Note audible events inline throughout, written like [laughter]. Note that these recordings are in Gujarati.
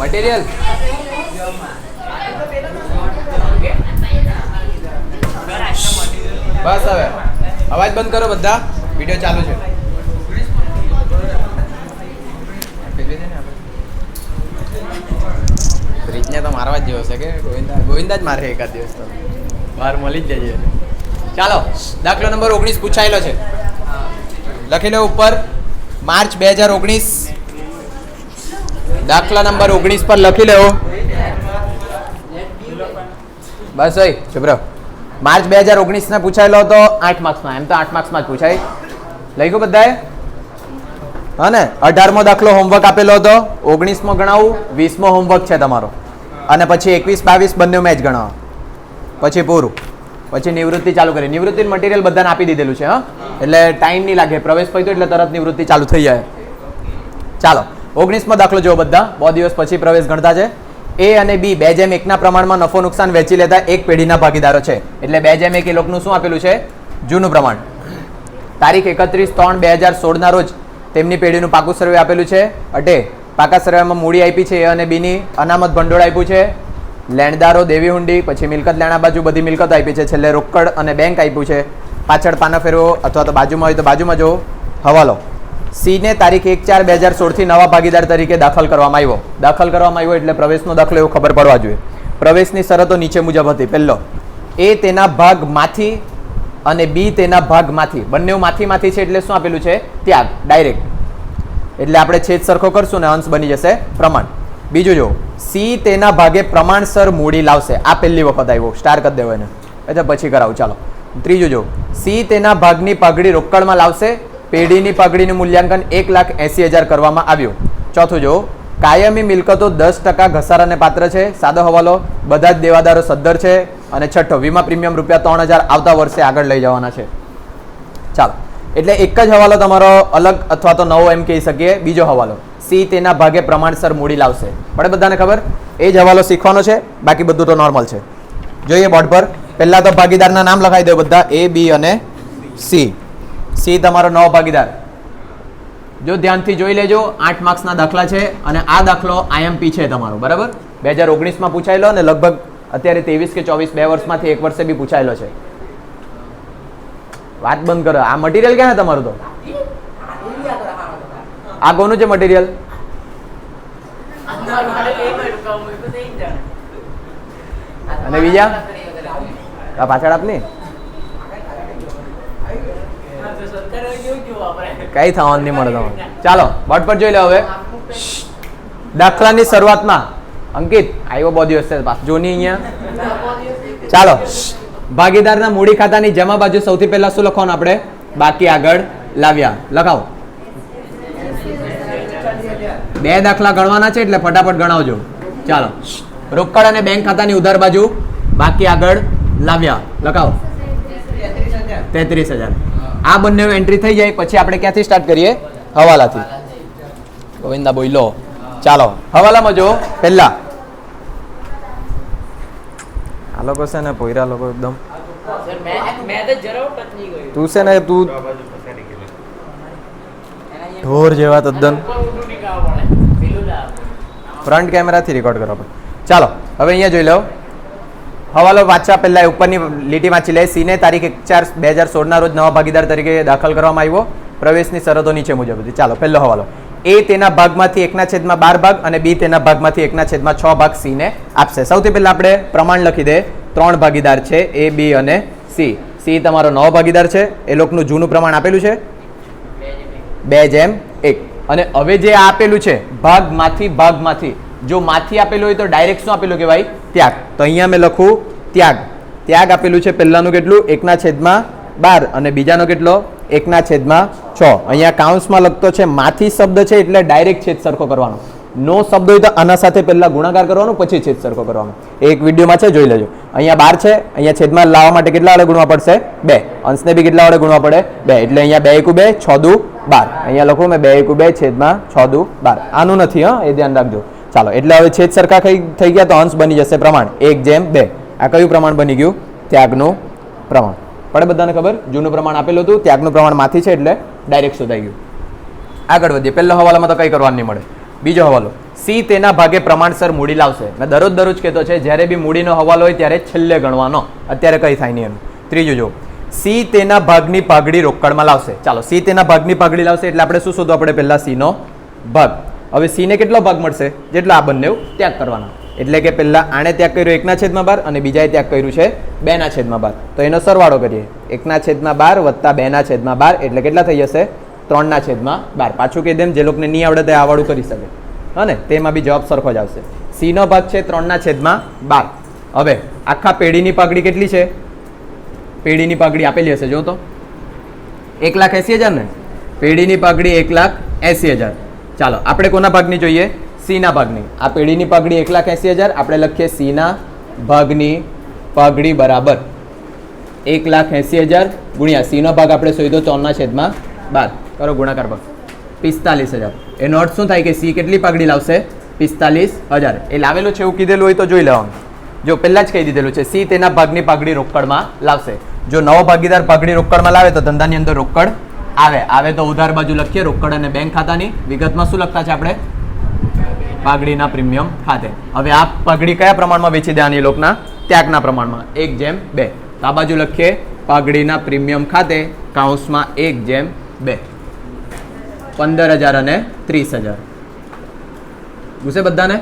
મટીરિયલ? બસ હવે. અવાજ બંધ કરો બધા. વીડિયો ચાલુ છે. બ્રિજને તો મારવા જ જેવો છે કે ગોવિંદા ગોવિંદા જ મારે એકાદ દિવસ તો. બહાર મળી જ જઈએ. ચાલો, દાખલો નંબર ઓગણીસ પૂછાયેલો છે. લખી લો ઉપર, માર્ચ બે હજાર ઓગણીસ. દાખલા નંબર ઓગણીસ પર લખી લેવો. બસ ભાઈ, ચુપ માર્ચ બે હજાર ઓગણીસને પૂછાયેલો હતો, આઠ માર્ક્સમાં. એમ તો આઠ માર્ક્સમાં જ પૂછાય. લખ્યું બધાએ? હા ને અઢારમો દાખલો હોમવર્ક આપેલો હતો. ઓગણીસમો ગણાવું, વીસમો હોમવર્ક છે તમારો. અને પછી એકવીસ, બાવીસ બંને મેચ ગણાવો. પછી પૂરું. પછી નિવૃત્તિ ચાલુ કરી. નિવૃત્તિ મટીરિયલ બધાને આપી દીધેલું છે, હા? એટલે ટાઈમ નહીં લાગે. પ્રવેશ પૈતો એટલે તરત નિવૃત્તિ ચાલુ થઈ જાય. ચાલો, ઓગણીસમો દાખલો જુઓ બધા. બહુ દિવસ પછી પ્રવેશ ગણતા છે. એ અને બી બે જેમ એકના પ્રમાણમાં નફો નુકસાન વેચી લેતા એક પેઢીના ભાગીદારો છે. એટલે બે જેમ એક એ લોકોનું શું આપેલું છે? જૂનું પ્રમાણ. તારીખ એકત્રીસ ત્રણ બે હજાર સોળના રોજ તેમની પેઢીનું પાકું સર્વે આપેલું છે. અટે પાકા સર્વેમાં મૂડી આપી છે. એ અને બીની અનામત ભંડોળ આપ્યું છે. લેણદારો દેવી હુંડી, પછી મિલકત લેણા બાજુ બધી મિલકત આપી છે. છેલ્લે રોકડ અને બેંક આપ્યું છે. પાછળ પાના ફેરવો અથવા તો બાજુમાં હોય તો બાજુમાં જો હવાલો. સીને તારીખ એક ચાર બે હજાર સોળથી નવા ભાગીદાર તરીકે દાખલ કરવામાં આવ્યો. દાખલ કરવામાં આવ્યો એટલે પ્રવેશનો દાખલો એવો ખબર પડવા જોઈએ. પ્રવેશની શરતો નીચે મુજબ હતી. પહેલો, એ તેના ભાગમાંથી અને બી તેના ભાગમાંથી. બંને માંથી માંથી છે એટલે શું આપેલું છે? ત્યાગ, ડાયરેક્ટ. એટલે આપણે છેદ સરખો કરશું ને અંશ બની જશે પ્રમાણ. બીજું જો સી તેના ભાગે પ્રમાણસર મૂડી લાવશે. આ પહેલી વખત આવ્યો. સ્ટાર કરી દેવો એને. અચ્છા પછી કરાવું. ચાલો. ત્રીજું જો. સી તેના ભાગની પાઘડી રોકડમાં લાવશે. પેઢીની પાઘડીનું મૂલ્યાંકન એક લાખ એંસી હજાર કરવામાં આવ્યું. ચોથું જો. કાયમી મિલકતો દસ ટકા ઘસારાને પાત્ર છે. સાદો હવાલો. બધા જ દેવાદારો સદ્ધર છે. અને છઠ્ઠો, વીમા પ્રીમિયમ રૂપિયા ત્રણ હજાર આવતા વર્ષે આગળ લઈ જવાના છે. ચાલો. એટલે એક જ હવાલો તમારો અલગ અથવા તો નવો એમ કહી શકીએ. બીજો હવાલો. સી તેના ભાગે પ્રમાણસર મૂડી લાવશે. પડે બધાને ખબર? એ જ હવાલો શીખવાનો છે, બાકી બધું તો નોર્મલ છે. જોઈએ બોર્ડ પર. પહેલાં તો ભાગીદારના નામ લખાવી દો બધા એ બી અને સી સી તમારો નવો ભાગીદાર. જો ધ્યાનથી જોઈ લેજો, આઠ માર્ક્સના દાખલા છે અને આ દાખલો આઈએમપી છે તમારો, બરાબર? બે હજાર ઓગણીસમાં પૂછાયેલો અને લગભગ અત્યારે ત્રેવીસ કે ચોવીસ બે વર્ષમાંથી એક વર્ષે બી પૂછાયેલો છે. વાત બંધ કરો. આ મટીરિયલ ક્યાં તમારું તો? આ કોનું છે મટીરિયલ અને બીજા? આ પાછળ આપની? કઈ થવાનું નહીં મળે તમારે ચાલો બોર્ડ પર જોઈ લો હવે. દાખલાની શરૂઆતમાં. અંકિત આવ્યો છે પાછો. જોની અહીંયા. ચાલો ભાગીદારના મૂડી ખાતાની જમા બાજુ સૌથી પહેલા શું લખવાનું આપણે? બાકી આગળ લાવ્યા. લખાવો. બે દાખલા ગણવાના છે એટલે ફટાફટ ગણાવજો. ચાલો. રોકડ અને બેંક ખાતાની ઉધાર બાજુ. બાકી આગળ લાવ્યા. લખાવો. તેત્રીસ હજાર. આ બંને એન્ટ્રી થઈ જાય પછી આપણે ક્યાંથી સ્ટાર્ટ કરીએ? હવાલાથી. ગોવિંદા બોઈલો ચાલો. હવાલામાં જો પહેલા. આ લોકો છે ને પોયરા લોકો એકદમ. તું છે ને તું ઢોર જેવા તદ્દન. ફ્રન્ટ કેમેરાથી રેકોર્ડ કરો ચાલો, હવે અહીંયા જોઈ લો. હવાલો વાંચવા પહેલાં ઉપરની લીટી વાંચી લે. સીને તારીખ એક ચાર બે હજાર સોળના રોજ નવા ભાગીદાર તરીકે દાખલ કરવામાં આવ્યો. પ્રવેશની શરતો નીચે મુજબ હતી. ચાલો, પહેલો હવાલો. એ તેના ભાગમાંથી એકના છેદમાં બાર ભાગ અને બી તેના ભાગમાંથી એકના છેદમાં છ ભાગ સીને આપશે. સૌથી પહેલાં આપણે પ્રમાણ લખી દે. ત્રણ ભાગીદાર છે, એ, બી અને સી. સી તમારો નવો ભાગીદાર છે. એ લોકોનું જૂનું પ્રમાણ આપેલું છે. બે જેમ. એક. અને હવે જે આપેલું છે, ભાગમાંથી ભાગમાંથી, જો માથી આપેલું હોય તો ડાયરેક્ટ શું આપેલું કહેવાય? ત્યાગ. તો અહીંયા મેં લખું, ત્યાગ. ત્યાગ આપેલું છે પહેલાનું કેટલું? એકના છેદમાં બાર અને બીજાનો કેટલો? એકના છેદમાં છ. અહીંયા કાઉન્સમાં લખતો છે માથી શબ્દ છે એટલે ડાયરેક્ટ છેદ સરખો કરવાનો. નો શબ્દ હોય તો આના સાથે પહેલા ગુણાકાર કરવાનો, પછી છેદ સરખો કરવાનો. એક વિડીયોમાં છે, જોઈ લેજો. અહીંયા બાર છે, અહીંયા છેદમાં લાવવા માટે કેટલા વડે ગુણવા પડશે? બે. અંશને બી કેટલા વડે ગુણવા પડે? બે. એટલે અહીંયા બે એકુ બે, છ દુ બાર. અહીંયા લખું મેં બે એકુ બે છેદમાં છ દુ બાર. આનું નથી, હા? એ ધ્યાન રાખજો. ચાલો, એટલે હવે છેદ સરખા થઈ ગયા તો અંશ બની જશે પ્રમાણ. એક જેમ બે. આ કયું પ્રમાણ બની ગયું? ત્યાગનું પ્રમાણ. પડે બધાને ખબર? જૂનું પ્રમાણ આપેલું હતું, ત્યાગનું પ્રમાણ માથી છે એટલે ડાયરેક્ટ શોધાઈ ગયું. આગળ વધીએ. પહેલો હવાલામાં તો કંઈ કરવાનું નહીં મળે. બીજો હવાલો. સી તેના ભાગે પ્રમાણસર મૂડી લાવશે. મેં દરરોજ દરરોજ કહેતો છે, જ્યારે બી મૂડીનો હવાલો હોય ત્યારે છેલ્લે ગણવાનો. અત્યારે કંઈ થાય નહીં એનું. ત્રીજું જો સી તેના ભાગની પાઘડી રોકડમાં લાવશે. ચાલો સી તેના ભાગની પાઘડી લાવશે એટલે આપણે શું શોધવું? આપણે પહેલાં સીનો ભાગ. હવે સીને કેટલો ભાગ મળશે? જેટલો આ બંને ત્યાગ કરવાનો. એટલે કે પહેલાં આણે ત્યાગ કર્યો એકના છેદમાં બાર અને બીજાએ ત્યાગ કર્યું છે બેના છેદમાં બાર. તો એનો સરવાળો કરીએ. એકના છેદમાં બાર વત્તા બેના છેદમાં બાર એટલે કેટલા થઈ જશે? ત્રણના છેદમાં બાર. પાછું કહી દેમ જે લોકોને નહીં આવડે તે આવડું કરી શકે. અને તેમાં બી જવાબ સરખો જ આવશે. સીનો ભાગ છે ત્રણના છેદમાં બાર. હવે આખા પેઢીની પાઘડી કેટલી છે? પેઢીની પાઘડી આપેલી હશે જો તો. એક લાખ એસી હજાર ને? પેઢીની પાઘડી એક લાખ એસી હજાર. ચાલો, આપણે કોના ભાગની જોઈએ? સીના ભાગની. આ પેઢીની પાઘડી એક લાખ એસી હજાર, આપણે લખીએ સીના ભાગની પાઘડી બરાબર. એક લાખ એસી હજાર ગુણ્યા સીનો ભાગ આપણે સોઈદો ચોનના છેદમાં બાર. કરો ગુણાકાર ભાગ પિસ્તાલીસ હજાર. એનો અર્થ શું થાય કે સી કેટલી પાઘડી લાવશે? પિસ્તાલીસ હજાર. એ લાવેલું છે એવું કીધેલું હોય તો જોઈ લેવાનું. જો પહેલાં જ કહી દીધેલું છે, સી તેના ભાગની પાઘડી રોકડમાં લાવશે. જો નવો ભાગીદાર પાઘડી રોકડમાં લાવે તો ધંધાની અંદર રોકડ આવે. આવે તો ઉધાર બાજુ લખીએ, રોકડ અને બેંક ખાતાની વિગતમાં શું લખતા છે આપણે? પાઘડીના પ્રીમિયમ ખાતે. હવે આ પાઘડી કયા પ્રમાણમાં વેચી દેવાની લોકના? ત્યાગના પ્રમાણમાં. એક જેમ બે. તો આ બાજુ લખીએ, પાઘડીના પ્રીમિયમ ખાતે કાઉન્સમાં એક જેમ બે. પંદર હજાર અને ત્રીસ હજાર. ગુસે બધાને?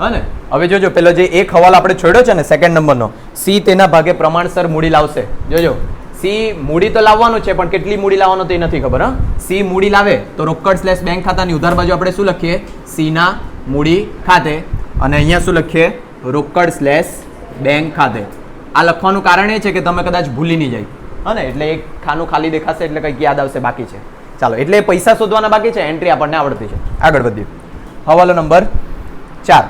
હા ને? હવે જોજો, પેલો જે એક હવાલ આપણે છોડ્યો છે ને સેકન્ડ નંબરનો, સી તેના ભાગે પ્રમાણસર મૂડી લાવશે. જોજો, સી મૂડી તો લાવવાનું છે, પણ કેટલી મૂડી લાવવાનું તે નથી ખબર, હા? સી મૂડી લાવે, તો રોકડ સ્લેશ બેંક ખાતાની ઉધાર બાજુ આપણે શું લખીએ? સીના મૂડી ખાતે, અને અહીંયા શું લખીએ? રોકડ સ્લેશ બેંક ખાતે. આ લખવાનું કારણ એ છે કે તમે કદાચ ભૂલી નહીં જાય. હા ને? એટલે એક ખાનું ખાલી દેખાશે, એટલે કંઈક યાદ આવશે, બાકી છે. ચાલો, એટલે પૈસા શોધવાના બાકી છે એન્ટ્રી આપણને આવડતી છે. આગળ વધીએ. હવાલો નંબર ચાર.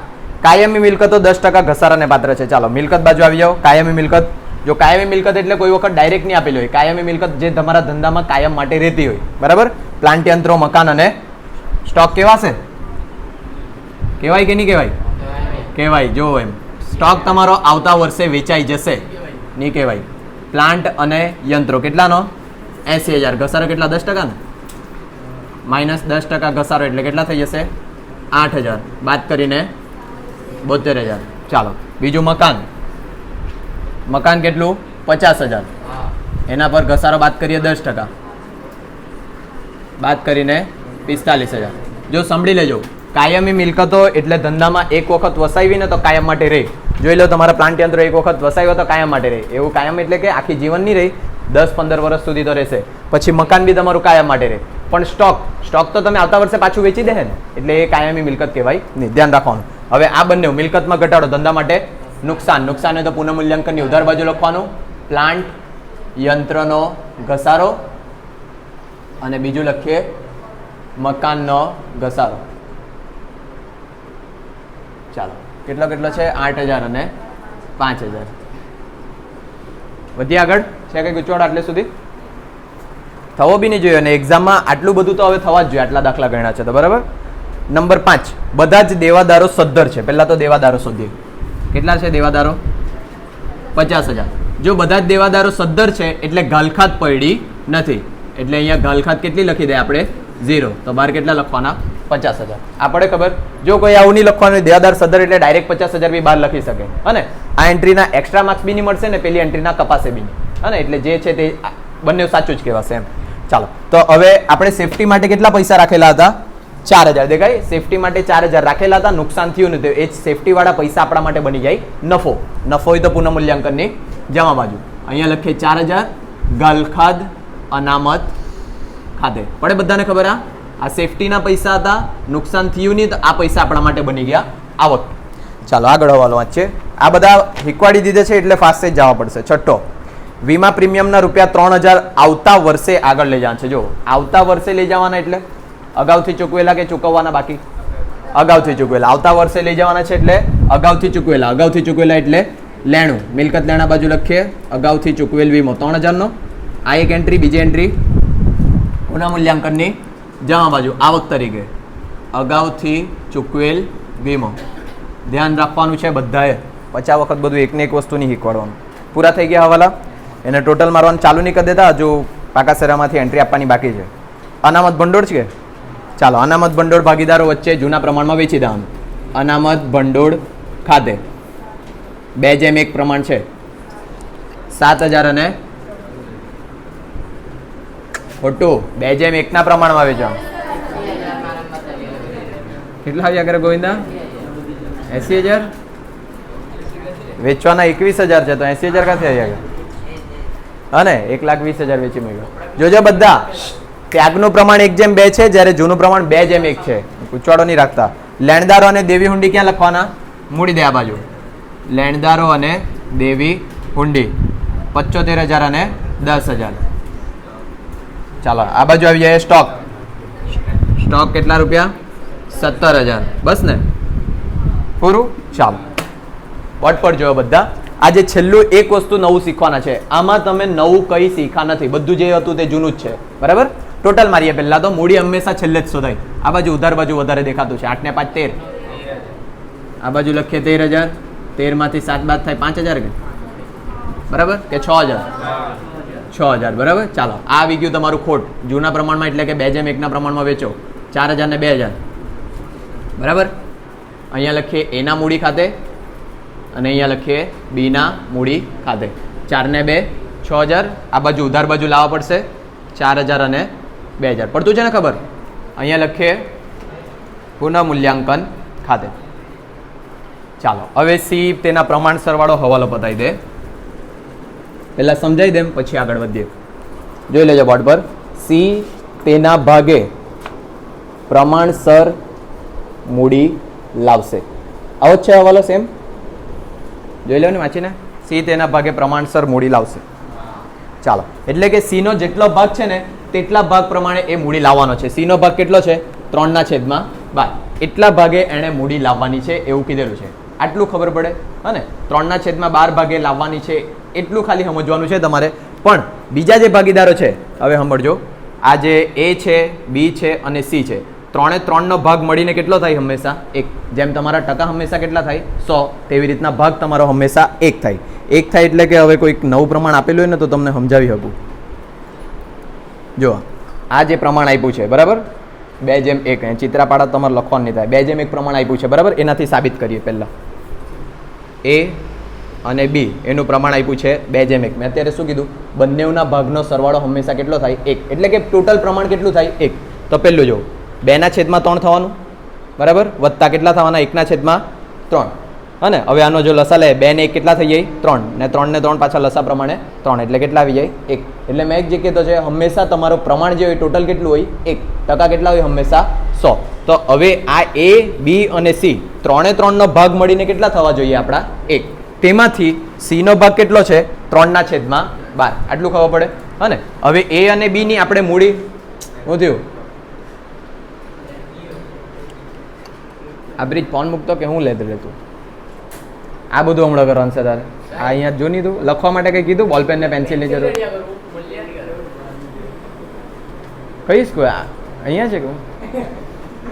કાયમી મિલકતો દસ ટકા ઘસારાને પાત્ર છે. ચાલો, મિલકત બાજુ આવી જાઓ. કાયમી મિલકત. જો કાયમી મિલકત એટલે કોઈ વખત ડાયરેક્ટ નહીં આપેલી હોય. કાયમી મિલકત જે તમારા ધંધામાં કાયમ માટે રહેતી હોય. બરાબર? પ્લાન્ટ યંત્રો, મકાન અને સ્ટોક કેવા છે? કહેવાય કે નહીં કહેવાય કહેવાય જો એમ. સ્ટોક તમારો આવતા વર્ષે વેચાઈ જશે. નહીં કહેવાય પ્લાન્ટ અને યંત્રો કેટલાનો? એસી હજાર. ઘસારો કેટલા? દસ ટકા ને? માઇનસ દસ ટકા ઘસારો એટલે કેટલા થઈ જશે? આઠ હજાર. બાદ કરીને બોતેર હજાર. ચાલો બીજું મકાન. મકાન કેટલું? પચાસ હજાર. એના પર ઘસારો બાદ કરીએ દસ ટકા. બાદ કરીને પિસ્તાલીસ હજાર. જો સાંભળી લેજો કાયમી મિલકતો એટલે ધંધામાં એક વખત વસાવી ને તો કાયમ માટે રહે. જોઈ લો તમારા પ્લાન્ટ યંત્ર એક વખત વસાવ્યો તો કાયમ માટે રહે. એવું કાયમ એટલે કે આખી જીવન નહીં રહી. દસ પંદર વર્ષ સુધી તો રહેશે. પછી મકાન બી તમારું કાયમ માટે રહે. પણ સ્ટોક સ્ટોક તો તમે આવતા વર્ષે પાછું વેચી દે ને. એટલે એ કાયમી મિલકત કહેવાય નહીં. ધ્યાન રાખવાનું. હવે આ બંને મિલકતમાં ઘટાડો ધંધા માટે નુકસાન. નુકસાન હોય તો પુનઃમૂલ્યાંકનની ઉધાર બાજુ લખવાનું. પ્લાન્ટ યંત્રનો ઘસારો અને બીજું લખીએ મકાનનો ઘસારો. ચાલો, કેટલો કેટલો છે? આઠ હજાર અને પાંચ હજાર. વધી આગળ? છે કંઈ ગુચવાડ આટલે સુધી? થવો બી નહીં જોઈએ અને એક્ઝામમાં આટલું બધું તો હવે થવા જ જોઈએ. આટલા દાખલા ગણ્યા છે તો બરાબર? નંબર પાંચ. બધા જ દેવાદારો સદ્ધર છે. પહેલાં તો દેવાદારો શોધીએ કેટલા છે દેવાદારો? પચાસ હજાર. જો બધા જ દેવાદારો સદ્ધર છે, એટલે ગાલખાત પડી નથી. એટલે અહીંયા ગાલખાત કેટલી લખી દે આપણે? ઝીરો. તો બાર કેટલા લખવાના? પચાસ હજાર. આપણે ખબર? જો કોઈ આવું નહીં લખવાનું દેવાદાર સદ્ધર એટલે ડાયરેક્ટ પચાસ હજાર બી બહાર લખી શકે. અને આ એન્ટ્રીના એક્સ્ટ્રા માર્ક્સ બી નહીં મળશે ને, પેલી એન્ટ્રીના કપાસે બી અને એટલે જે છે તે બંને સાચું જ કહેવાશે એમ. ચાલો. તો હવે આપણે સેફટી માટે કેટલા પૈસા રાખેલા હતા? ચાર હજાર. દેખાય સેફટી માટે ચાર હજાર રાખેલા હતા, નુકસાન થયું નથી એ જ સેફટી પૈસા આપણા માટે બની જાય. નફો. નફો હોય તો પુનઃમૂલ્યાંકનની જમા બાજુ. અહીંયા લખીએ ચાર હજાર ગલખાદ અનામત, ખાતે. પડે બધાને ખબર આ? આ સેફટીના પૈસા હતા, નુકસાન થયું નહીં, તો આ પૈસા આપણા માટે બની ગયા. આવક ચાલો, આગળ હવાલો વાંચીએ આ બધા હિકવાડી દીધે છે એટલે ફાસ્ટ જ જવા પડશે. છઠ્ઠો. વીમા પ્રીમિયમના રૂપિયા ત્રણ હજાર આવતા વર્ષે આગળ લઈ જવાના છે. જો આવતા વર્ષે લઈ જવાના એટલે? અગાઉથી ચૂકવેલા કે ચૂકવવાના બાકી? અગાઉથી ચૂકવેલા. આવતા વર્ષે લઈ જવાના છે એટલે અગાઉથી ચૂકવેલા. અગાઉથી ચૂકવેલા એટલે લેણું. મિલકત લેણા બાજુ લખીએ. અગાઉથી ચૂકવેલ વીમો. ત્રણ હજારનો. આ એક એન્ટ્રી બીજી એન્ટ્રી પુનઃ જમા બાજુ. આવક તરીકે. અગાઉથી ચૂકવેલ વીમો. ધ્યાન રાખવાનું છે બધાએ. પચાસ વખત બધું એકને એક વસ્તુ નહીં શીખવાડવાનું. પૂરા થઈ ગયા હવાલા. એને ટોટલ મારવાનું ચાલુ નહીં કરી દેતા. હજુ પાકાસેરામાંથી એન્ટ્રી આપવાની બાકી છે. અનામત ભંડોળ છે? ચાલો, અનામત ભંડોળ ભાગીદારો વચ્ચે જૂના પ્રમાણમાં વેચી દેવાનું અનામત ભંડોળ ખાતે. બે જેમ એક પ્રમાણ છે. સાત હજાર અને ખોટું. બે જેમ એકના પ્રમાણમાં વેચવાનું કેટલા આવ્યા કરે ગોવિંદા? એસી હજાર? વેચવાના એકવીસ હજાર છે, તો એસી હજાર ક્યાંથી આવ્યા અને એક લાખ વીસ હજાર વેચી મળ્યો જોજો બધા. ત્યાગનું પ્રમાણ એક જેમ બે છે, જ્યારે જૂનું પ્રમાણ બે જેમ એક છે. ઉચવાડો નહીં રાખતા. લેણદારો અને દેવી હુંડી ક્યાં લખવાના? મૂડી દે આ બાજુ. લેણદારો અને દેવી હુંડી. પચોતેર હજાર અને દસ હજાર. ચાલો, આ બાજુ આવી જાય સ્ટોક. સ્ટોક કેટલા રૂપિયા? સત્તર હજાર. બસ ને? પૂરું? ચાલો. વોટ પર જોયો બધા? આજે છેલ્લું એક વસ્તુ નવું શીખવાના છે. આમાં તમે નવું કંઈ શીખા નથી. બધું જે હતું તે જૂનું જ છે. બરાબર? ટોટલ મારીએ પહેલા તો મૂડી હંમેશા છેલ્લે જ શોધાય. આ બાજુ ઉધાર બાજુ વધારે દેખાતું છે. આઠ ને પાંચ, તેર. આ બાજુ લખીએ તેર હજાર. તેરમાંથી સાત બાદ થાય પાંચ હજાર કે? બરાબર? કે છ હજાર? છ હજાર. બરાબર? ચાલો. આ આવી ગયું તમારું ખોટ. જૂના પ્રમાણમાં એટલે કે બે જેમ એકના પ્રમાણમાં વેચો. ચાર હજાર ને બે હજાર. બરાબર? અહીંયા લખીએ એના મૂડી ખાતે અને અહીંયા લખીએ બીના મૂડી ખાતે. ચાર ને બે, છ હજાર. આ બાજુ ઉધાર બાજુ લાવવા પડશે. ચાર હજાર અને બે હજાર. પડતું છે ને ખબર? અહીંયા લખીએ. પુનઃમૂલ્યાંકન ખાતે. ચાલો, હવે સી તેના પ્રમાણ સરવાળો હવાલો બતાવી દે. પહેલાં સમજાવી દેમ પછી આગળ વધીએ. જોઈ લેજો બોર્ડ પર. સી તેના ભાગે પ્રમાણસર મૂડી લાવશે. આવો જ છે હવાલો સેમ? જોઈ લો ને વાંચીને. સી તેના ભાગે પ્રમાણસર મૂડી લાવશે. ચાલો, એટલે કે સીનો જેટલો ભાગ છે ને તેટલા ભાગ પ્રમાણે એ મૂડી લાવવાનો છે. સીનો ભાગ કેટલો છે? ત્રણના છેદમાં. બાર એટલા ભાગે એણે મૂડી લાવવાની છે એવું કીધેલું છે. આટલું ખબર પડે? અને ત્રણના છેદમાં બાર ભાગે લાવવાની છે એટલું ખાલી સમજવાનું છે તમારે. પણ બીજા જે ભાગીદારો છે, હવે સાંભળજો. આ જે એ છે બી છે અને સી છે, ત્રણે ત્રણનો ભાગ મળીને કેટલો થાય હંમેશા? એક. જેમ તમારા ટકા હંમેશા કેટલા થાય? સો. તેવી રીતના ભાગ તમારો હંમેશા એક થાય. એક થાય એટલે કે હવે કોઈક નવું પ્રમાણ આપેલું હોય ને તો તમને સમજાવી શકું. જો, આ જે પ્રમાણ આપ્યું છે, બરાબર? બે જેમ એક ચિત્રાપાડા તમારે લખવાનું નહીં થાય. બે જેમ એક પ્રમાણ આપ્યું છે, બરાબર? એનાથી સાબિત કરીએ પહેલાં. એ અને બી, એનું પ્રમાણ આપ્યું છે બે જેમ એક. મેં અત્યારે શું કીધું? બંનેના ભાગનો સરવાળો હંમેશા કેટલો થાય? એક. એટલે કે ટોટલ પ્રમાણ કેટલું થાય? એક. તો પહેલું જો, બેના છેદમાં ત્રણ થવાનું, બરાબર? વત્તા કેટલા થવાના? એકના છેદમાં ત્રણ. અને હવે આનો જો લસા લે બે ને એક કેટલા થઈ જાય? ત્રણ. ને ત્રણ ને ત્રણ પાછા લસા પ્રમાણે ત્રણ. એટલે કેટલા આવી જાય? એક. એટલે મેં એક જે કહેતો છે, હંમેશા તમારો પ્રમાણ જે હોય ટોટલ કેટલું હોય? એક. ટકા કેટલા હોય? હંમેશા સો. તો હવે આ એ બી અને સી ત્રણે ત્રણનો ભાગ મળીને કેટલા થવા જોઈએ આપણા? એક. તેમાંથી સીનો ભાગ કેટલો છે? ત્રણના છેદમાં બાર. આટલું ખબર પડે. હને હવે એ અને બીની આપણે મૂડી શું થયું? આ બ્રિજ ફોન મૂકતો કે હું લેતું લેતું? આ બધું હમણાં કરવાનું છે તારે. આ અહીંયા જો નહીં તું લખવા માટે કંઈ કીધું? બોલપેન ને પેન્સિલની જરૂર? કઈ સ્કૂલ અહીંયા છે કે હું?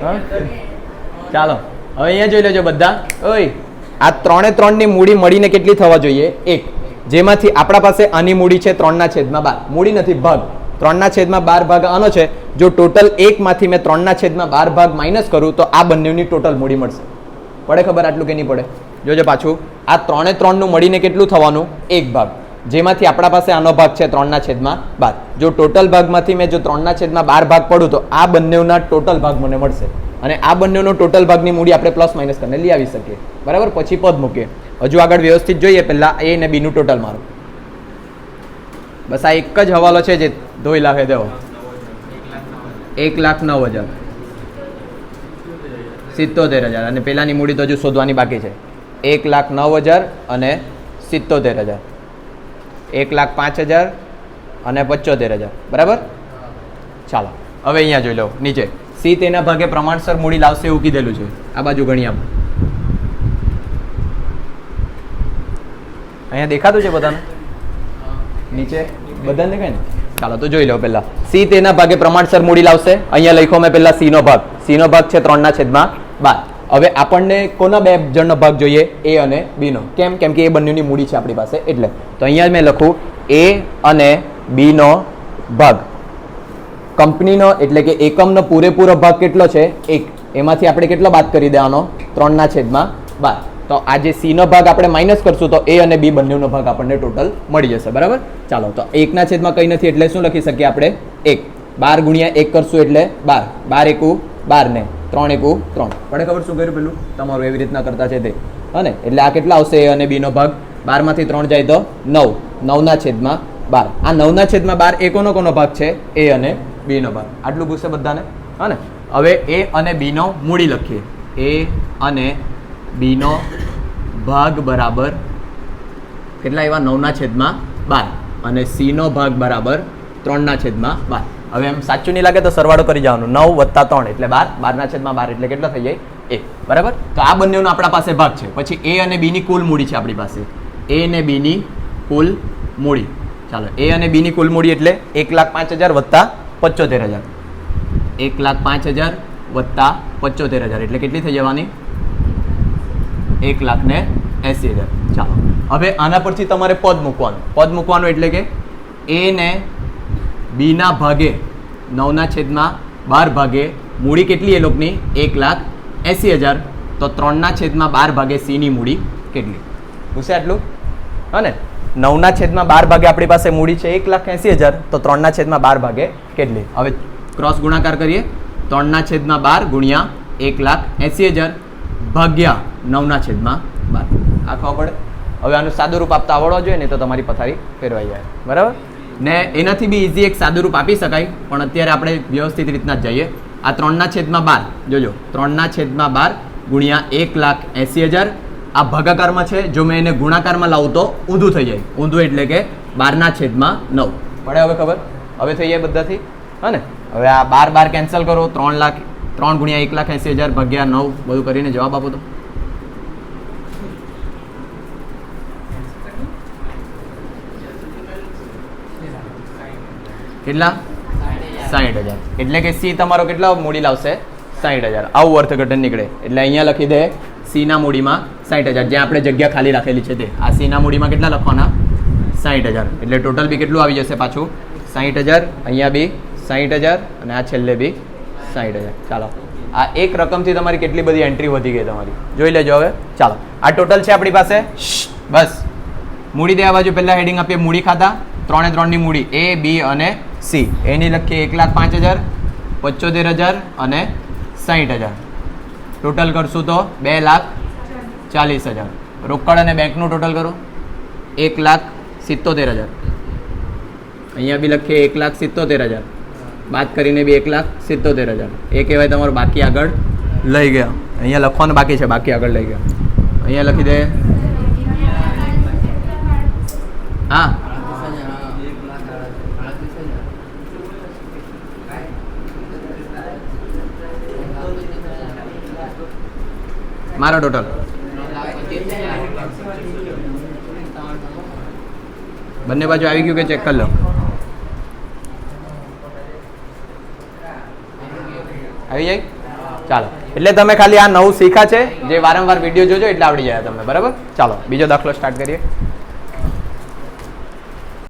[laughs] ચાલો હવે અહીંયા જોઈ લેજો બધા. ઓય આ ત્રણે ત્રણની મૂડી મળીને કેટલી થવા જોઈએ? એક જેમાંથી આપણા પાસે આની મૂડી છે ત્રણના છેદમાં બાર. મૂડી નથી ભાગ. ત્રણના છેદમાં બાર ભાગ આનો છે. જો ટોટલ એકમાંથી મેં ત્રણના છેદમાં બાર ભાગ માઇનસ કરું તો આ બંનેની ટોટલ મૂડી મળશે. પડે ખબર આટલું કે નહીં પડે? જોજો પાછું. આ ત્રણે ત્રણનું મળીને કેટલું થવાનું? એક ભાગ. જેમાંથી આપણા પાસે આનો ભાગ છે ત્રણના છેદમાં બાર. જો ટોટલ ભાગમાંથી મેં જો ત્રણના છેદમાં બાર ભાગ પડું, તો આ બંનેના ટોટલ ભાગ મને મળશે. અને આ બંનેનો ટોટલ ભાગની મૂડી આપણે પ્લસ માઇનસ કરીને લઈ આવી શકીએ. બરાબર? પછી પદ મૂકીએ. હજુ આગળ વ્યવસ્થિત જોઈએ, પહેલાં એ અને બીનું ટોટલ મારો. બસ આ એક જ હવાલો છે જે ધોઈ લાખે દેવો. એક લાખ નવ હજાર. સિત્તોતેર હજાર. અને પહેલાંની મૂડી તો હજુ શોધવાની બાકી છે. એક લાખ નવ હજાર અને સિત્તોતેર હજાર. એક લાખ પાંચ હજાર અને પચોતેર હજાર. બરાબર? ચાલો, હવે અહીંયા જોઈ લો, નીચે. સી તેના ભાગે પ્રમાણસર મૂડી લાવશે એવું કીધેલું છે. આ બાજુ ગણી આમ. અહીંયા દેખાતું છે બધાને? નીચે? બધાને દેખાય ને? ચાલો, તો જોઈ લો પહેલા. સી તેના ભાગે પ્રમાણસર મૂડી લાવશે. અહીંયા લખ્યો મેં પહેલા સી નો ભાગ. સી નો ભાગ છે ત્રણના છેદમાં બાર. હવે આપણને કોના બે જણનો ભાગ જોઈએ? એ અને બીનો. કેમ? કેમ કે એ બંનેની મૂડી છે આપણી પાસે. એટલે તો અહીંયા મેં લખું, એ અને બીનો ભાગ. કંપનીનો એટલે કે એકમનો પૂરેપૂરો ભાગ કેટલો છે? એક. એમાંથી આપણે કેટલો બાદ કરી દેવાનો? ત્રણના છેદમાં બાર. તો આ જે સીનો ભાગ આપણે માઇનસ કરશું તો એ અને બી બંનેનો ભાગ આપણને ટોટલ મળી જશે. બરાબર? ચાલો, તો એકના છેદમાં કંઈ નથી એટલે શું લખી શકીએ આપણે? એક. બાર ગુણ્યા એક કરશું એટલે બાર. બાર એકુ બાર ને ત્રણ એકુ ત્રણ. પડે ખબર શું કર્યું પેલું? તમારું એવી રીતના કરતા છે તે. અને એટલે આ કેટલા આવશે? એ અને બીનો ભાગ. બારમાંથી ત્રણ જાય તો નવ. નવના છેદમાં બાર. આ નવના છેદમાં બાર એ કોનો ભાગ છે? એ અને બીનો ભાગ. આટલું પૂછશે બધાને? હા ને? હવે એ અને બીનો મૂડી લખીએ. એ અને બીનો ભાગ બરાબર કેટલા એવા નવના છેદમાં બાર. અને સીનો ભાગ બરાબર ત્રણના છેદમાં બાર. હવે એમ સાચું નહીં લાગે તો સરવાળો કરી જવાનું. નવ વત્તા ત્રણ એટલે બાર. બારના છેદમાં બાર એટલે કેટલા થઈ જાય? એ બરાબર? તો આ બંનેનો આપણા પાસે ભાગ છે. પછી એ અને બીની કુલ મૂડી છે આપણી પાસે. એ અને બીની કુલ મૂડી. ચાલો, એ અને બીની કુલ મૂડી એટલે એક લાખ પાંચ હજાર વત્તા પચોતેર હજાર. એક લાખ પાંચ હજાર વત્તા પચોતેર હજાર. એટલે કેટલી થઈ જવાની? એક લાખ ને એંસી હજાર. ચાલો. હવે આના પરથી તમારે પદ મૂકવાનું. પદ મૂકવાનું એટલે કે એ ને બીના ભાગે, નવના છેદમાં બાર ભાગે, મૂડી કેટલી એ લોકોની? એક લાખ એંસી હજાર. તો ત્રણના છેદમાં બાર ભાગે સીની મૂડી કેટલી? પૂછે આટલું? હા ને? નવના છેદમાં બાર ભાગે આપણી પાસે મૂડી છે એક લાખ એંસી હજાર. તો ત્રણના છેદમાં બાર ભાગે કેટલી? હવે ક્રોસ ગુણાકાર કરીએ. ત્રણના છેદમાં બાર ગુણ્યા એક લાખ એંસી હજાર ભાગ્યા નવના છેદમાં બાર. આ ખબર પડે? હવે આનું સાદું રૂપ આપતા આવડવા જોઈએ ને તો તમારી પથારી ફેરવાઈ જાય. બરાબર? ને એનાથી બી ઇઝી એક સાદુરૂપ આપી શકાય, પણ અત્યારે આપણે વ્યવસ્થિત રીતના જઈએ. આ ત્રણના છેદમાં બાર, જોજો. ત્રણના છેદમાં બાર ગુણ્યા એક લાખ એંસી હજાર. આ ભાગાકારમાં છે, જો મેં એને ગુણાકારમાં લાવું તો ઊંધું થઈ જાય. ઊંધું એટલે કે બારના છેદમાં નવ. પડે હવે ખબર? હવે થઈ જાય બધાથી? હા ને? હવે આ બાર બાર કેન્સલ કરો, ત્રણ લાખ, ત્રણ ગુણ્યા એક લાખ એંસી હજાર ભાગ્યા નવ, બધું કરીને જવાબ આપો તો. કેટલા? સાઠ હજાર. એટલે કે સી તમારો કેટલો મૂડી લાવશે? સાઠ હજાર. આવું અર્થઘટન નીકળે. એટલે અહીંયા લખી દે સીના મૂડીમાં સાઠ હજાર. જ્યાં આપણે જગ્યા ખાલી રાખેલી છે તે. આ સીના મૂડીમાં કેટલા લખવાના? સાઠ હજાર. એટલે ટોટલ બી કેટલું આવી જશે પાછું? સાઠ હજાર. અહીંયા બી સાઠ હજાર. અને આ છેલ્લે બી સાઠ હજાર. ચાલો. આ એક રકમથી તમારી કેટલી બધી એન્ટ્રી વધી ગઈ તમારી. જોઈ લેજો હવે. ચાલો. આ ટોટલ છે આપણી પાસે? બસ. મૂડી દે આ બાજુ પહેલાં હેડિંગ આપીએ. મૂડી ખાતા. ત્રણે ત્રણની મૂડી. એ બી અને સી. એની લખીએ એક લાખ પાંચ હજાર, પંચોતેર હજાર અને સાહીઠ હજાર. ટોટલ કરશું તો બે લાખ ચાલીસ હજાર. રોકડ અને બેંકનું ટોટલ કરો. એક લાખ સિત્તોતેર હજાર. અહીંયા બી લખીએ એક લાખ સિત્તોતેર હજાર. બાદ કરીને બી એક લાખ સિત્તોતેર હજાર. એ કહેવાય તમારું બાકી આગળ લઈ ગયા. અહીંયા લખવાનું બાકી છે, બાકી આગળ લઈ ગયા. અહીંયા લખી દે. હા. મારો ટોટલ. બંને બાજુ આવી ગયું કે ચેક કરી લો? આવી જાય? ચાલો. એટલે તમે ખાલી આ નવું શીખા છે, જે વારંવાર વીડિયો જોજો એટલે આવડી જાય તમને, બરાબર? ચાલો, બીજો દાખલો સ્ટાર્ટ કરીએ.